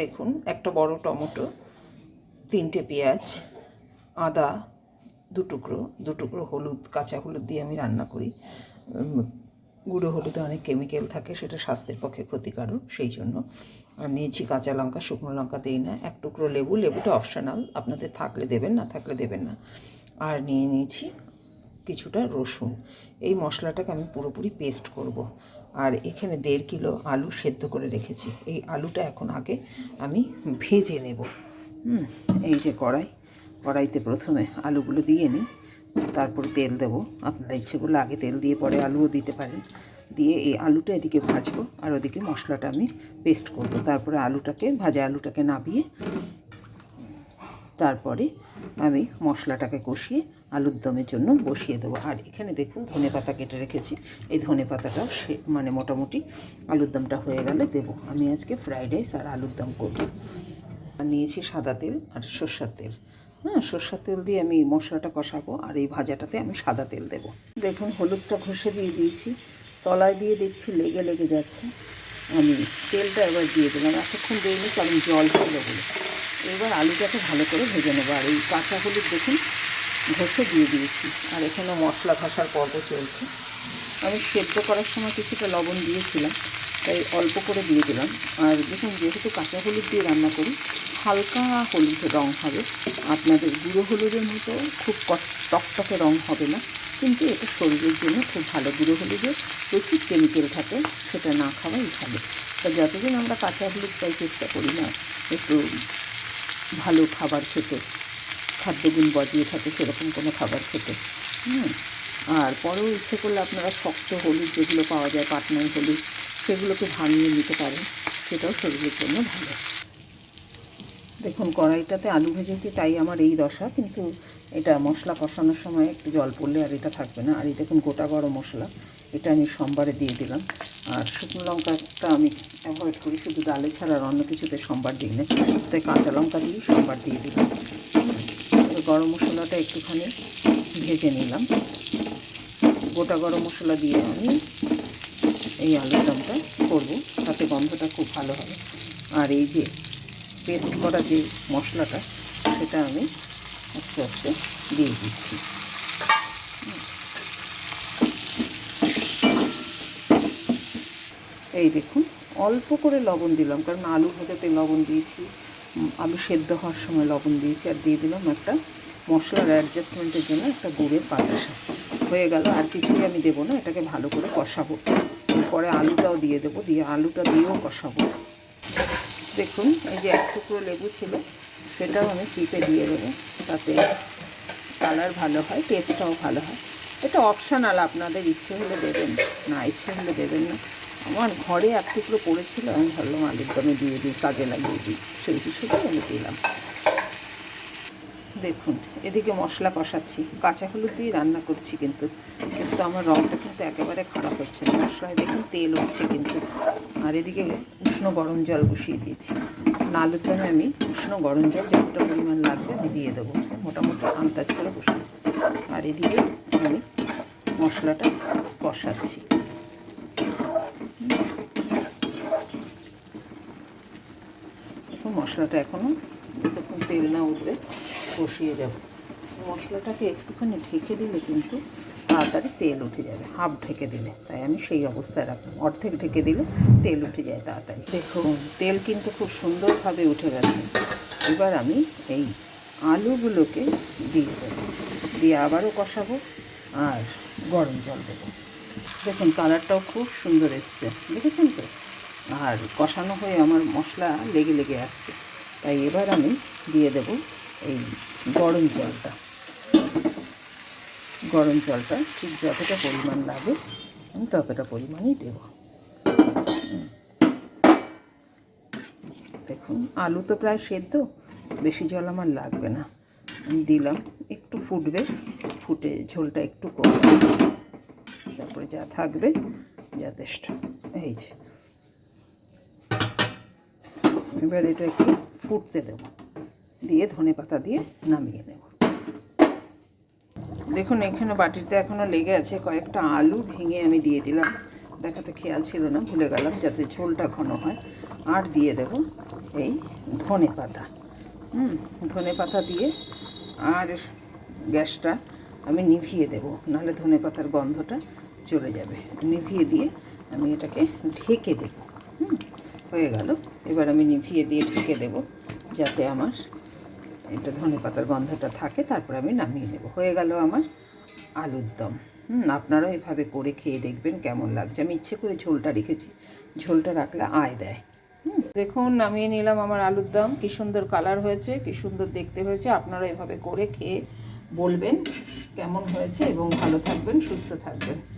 দেখুন, একটা বড় টমেটো, তিনটে পেঁয়াজ, আদা, দু টুকরো দু টুকরো হলুদ, কাঁচা হলুদ দিয়ে আমি রান্না করি। গুঁড়ো হলুদে অনেক কেমিক্যাল থাকে, সেটা স্বাস্থ্যের পক্ষে ক্ষতিকারক, সেই জন্য। আর নিয়েছি কাঁচা লঙ্কা, শুকনো লঙ্কা দিই না, এক টুকরো লেবু, লেবুটা অপশনাল, আপনাদের থাকলে দেবেন, না থাকলে দেবেন না। আর নিয়ে নিয়েছি কিছুটা রসুন। এই মশলাটাকে আমি পুরোপুরি পেস্ট করব। আর এখানে দেড় কিলো আলু সেদ্ধ করে রেখেছি। এই আলুটা এখন আগে আমি ভেজে নেব। এই যে কড়াই, কড়াইতে প্রথমে আলুগুলো দিয়ে নিই, তারপরে তেল দেবো। আপনারা ইচ্ছে করলে আগে তেল দিয়ে পরে আলুও দিতে পারেন। দিয়ে এই আলুটা এদিকে ভাজবো, আর ওদিকে মশলাটা আমি পেস্ট করব। তারপরে আলুটাকে, ভাজা আলুটাকে নাবিয়ে তারপরে আমি মশলাটাকে কষিয়ে আলুর দমের জন্য বসিয়ে দেবো। আর এখানে দেখুন ধনে পাতা কেটে রেখেছি। এই ধনে পাতাটাও সে মানে মোটামুটি আলুর দমটা হয়ে গেলে দেবো। আমি আজকে ফ্রাইড রাইস আর আলুর দম করব। আর নিয়েছি সাদা তেল আর সর্ষার তেল। হ্যাঁ সর্ষার তেল দিয়ে আমি মশলাটা কষাবো আর এই ভাজাটাতে আমি সাদা তেল দেবো। দেখুন হলুদটা ঘষে দিয়ে দিয়েছি। তলায় দিয়ে দেখছি লেগে লেগে যাচ্ছে। আমি তেলটা এবার দিয়ে দিলাম এতক্ষণ দিইনি কারণ জল ছিল বলে এবার আলুটাকে ভালো করে ভেজে নেব। আর এই কাঁচা হলুদ দেখুন, ঘষে দিয়ে দিয়েছি। আর এখানে মশলা ঘষার পর্ব চলছে। আমি সেদ্ধ করার সময় কিছুটা লবণ দিয়েছিলাম, তাই অল্প করে দিয়ে দিলাম। আর দেখুন, যেহেতু কাঁচা হলুদ দিয়ে রান্না করি, হালকা হলুদ রং হবে। আপনাদের গুঁড়ো হলুদের মতো, খুব কট- টকটকে রং হবে না। কিন্তু এটা শরীরের জন্য খুব ভালো। গুঁড়ো হলুদে প্রচুর কেমিক্যাল থাকে, সেটা না খাওয়াই ভালো। তা যতদিন আমরা কাঁচা হলুদ পাই চেষ্টা করি না, একটু ভালো খাবার খেতে, খাদ্যগুণ বজিয়ে থাকে, সেরকম কোনো খাবার খেতে। হুম? আর পরেও ইচ্ছে করলে আপনারা শক্ত হলুদ যেগুলো পাওয়া যায় পাটনাই হলুদ, সেগুলোকে ভাঙিয়ে নিতে পারেন। সেটাও শরীরের জন্য ভালো। দেখুন, কড়াইটাতে আলু ভেজেছি, তাই আমার এই দশা, কিন্তু এটা মশলা কষানোর সময় একটু জল পড়লে আর এটা থাকবে না। আর এই দেখুন, গোটা গরম মশলা, এটা আমি সোমবারে দিয়ে দিলাম। আর শুকনো লঙ্কাটা আমি অ্যাভয়েড করি, শুধু ডালে ছাড়া আর অন্য কিছুতে সোমবার দিই না তাই কাঁচা লঙ্কা দিয়ে সোমবার দিয়ে দিলাম। গরম মশলাটা একটুখানি ভেজে নিলাম। গোটা গরম মশলা দিয়ে আমি এই আলুর দমটা করব, তাতে গন্ধটা খুব ভালো হবে। আর এই যে পেস্ট করা যে মশলাটা, সেটা আমি আস্তে আস্তে দিয়ে দিচ্ছি। এই দেখুন, অল্প করে লবণ দিলাম, কারণ আলু ভাজাতে লবণ দিয়েছি আলু সেদ্ধ হওয়ার সময় লবণ দিয়েছি, আর দিয়ে দিলাম একটা মশলার অ্যাডজাস্টমেন্টের জন্য একটা গুড়ের বাতাসা। হয়ে গেল, আর কিছুই আমি দেবো না, এটাকে ভালো করে কষাবো। এরপরে আলুটাও দিয়ে দেবো, দিয়ে আলুটা দিয়েও কষাবো। দেখুন, এই যে এক টুকরো লেবু ছিল, সেটাও আমি চিপে দিয়ে দেবো, তাতে কালার ভালো হয় টেস্টটাও ভালো হয়। এটা অপশানাল আপনাদের ইচ্ছে হলে দেবেন না ইচ্ছে হলে দেবেন না। আমার ঘরে এক টুকরো পড়েছিল, আমি ভাবলাম আলুর দমে দিয়ে দিই, কাজে লাগিয়ে দিই, সেই হিসেবে আমি দিলাম। দেখুন, এদিকে মশলা কষাচ্ছি, কাঁচা হলুদ দিয়ে রান্না করছি কিন্তু কিন্তু আমার রঙটা কিন্তু একেবারে খারাপ হচ্ছে না। মশলায় দেখুন তেল উঠছে কিন্তু। আর এদিকে উষ্ণ গরম জল বসিয়ে দিয়েছি। আলুর দমে আমি উষ্ণ গরম জল যতটা পরিমাণ লাগবে আমি দিয়ে দেবো। মোটামুটি আন্দাজ করে বসে আর এদিকে আমি মশলাটা কষাচ্ছি। মশলাটা এখনও তেল না উঠবে কষিয়ে যাব মশলাটাকে একটুখানি ঢেকে দিলে কিন্তু তাড়াতাড়ি তেল উঠে যাবে, হাফ ঢেকে দিলে। তাই আমি সেই অবস্থায় রাখলাম। অর্ধেক ঢেকে দিলে তেল উঠে যায় তাড়াতাড়ি। দেখুন, তেল কিন্তু খুব সুন্দরভাবে উঠে গেছে। এবার আমি এই আলুগুলোকে দিয়ে দেবো। দিয়ে আবারও কষাবো আর গরম জল দেবো। দেখুন, কালারটাও খুব সুন্দর এসছে। দেখেছেন তো? আর কষানো হয়ে আমার মশলা লেগে লেগে আসছে। তাই এবার আমি দিয়ে দেব এই গরম জলটা। গরম জলটা ঠিক যতটা পরিমাণ লাগে, আমি ততটা পরিমাণই দেব। দেখুন, আলু তো প্রায় সেদ্ধ, বেশি জল আমার লাগবে না। আমি দিলাম, একটু ফুটবে, ফুটে ঝোলটা একটু কমবে তারপরে যা থাকবে, যথেষ্ট। এই যে। এবার এটা একটু ফুটতে দেব। দিয়ে ধনে পাতা দিয়ে নামিয়ে নেব। দেখুন, এখানে বাটিতে এখনও লেগে আছে কয়েকটা আলু ভেঙে আমি দিয়ে দিলাম। দেখাতে খেয়াল ছিল না, ভুলে গেলাম যাতে ঝোলটা ঘন হয়। আর দিয়ে দেব এই ধনে পাতা। হুম, ধনে পাতা দিয়ে আর গ্যাসটা আমি নিভিয়ে দেবো, নাহলে ধনে পাতার গন্ধটা চলে যাবে। নিভিয়ে দিয়ে আমি এটাকে ঢেকে দেবো। হুম, হয়ে গেল। এবার আমি নিভিয়ে দিয়ে ঢেকে দেবো, যাতে আমার এটা ধনে পাতার গন্ধটা থাকে, তারপর আমি নামিয়ে নেব। হয়ে গেল আমার আলুর দম। হুম, আপনারাও এভাবে করে খেয়ে দেখবেন কেমন লাগছে। আমি ইচ্ছে করে ঝোলটা রেখেছি। ঝোলটা রাখলে আয় দেয়। দেখুন, নামিয়ে নিলাম আমার আলুর দম। কী সুন্দর কালার হয়েছে, কী সুন্দর দেখতে হয়েছে। আপনারা এভাবে করে খেয়ে বলবেন কেমন হয়েছে এবং ভালো থাকবেন, সুস্থ থাকবেন।